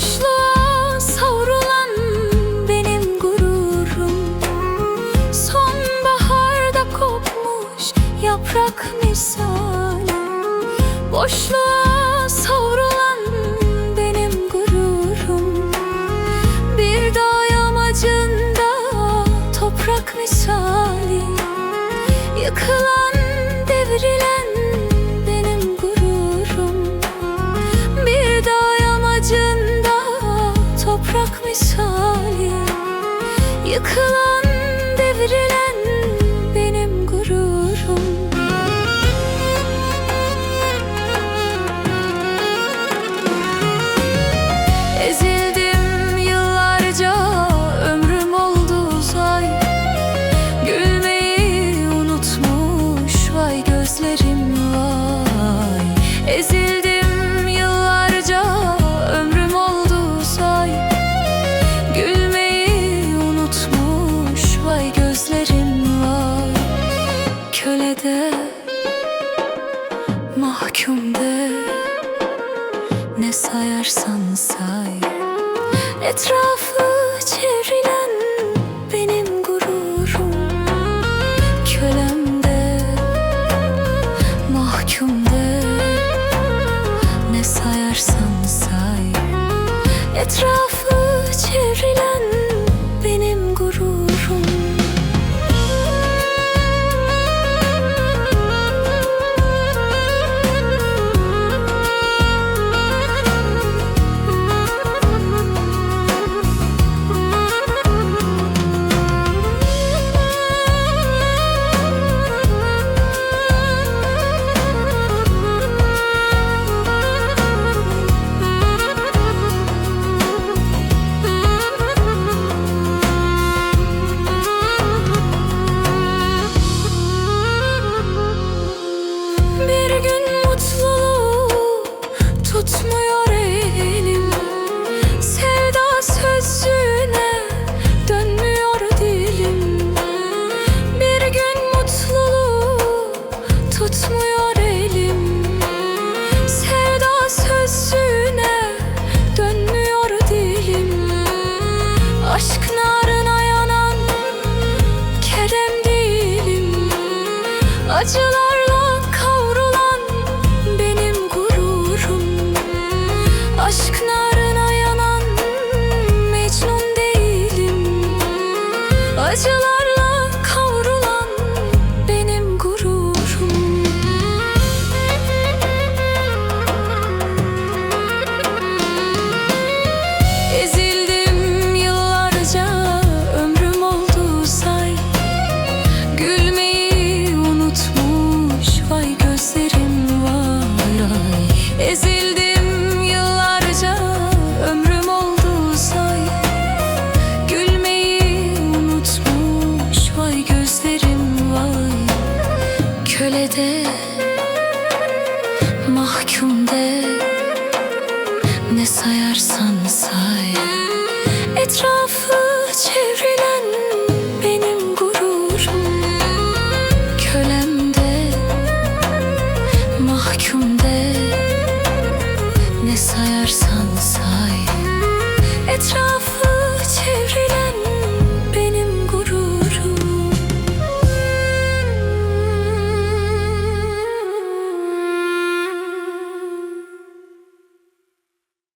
Boşluğa savrulan benim gururum. Sonbaharda kopmuş yaprak misali. Boşluğa savrulan benim gururum. Bir dağ yamacında toprak misali. Yıkılan Yıkılan devrilen benim gururum. Ezildim yıllarca ömrüm oldu say Gülmeyi unutmuş vay gözlerim vay. Ezildim yıllarca Kölede mahkumde ne sayarsan say. Etrafı çevrilen benim gururum. Kölemde, mahkumde Ne sayarsan say. Etrafı çevrilen tutmuyor 了。hapiste Mahkum de. Ne sayarsan say. Etrafı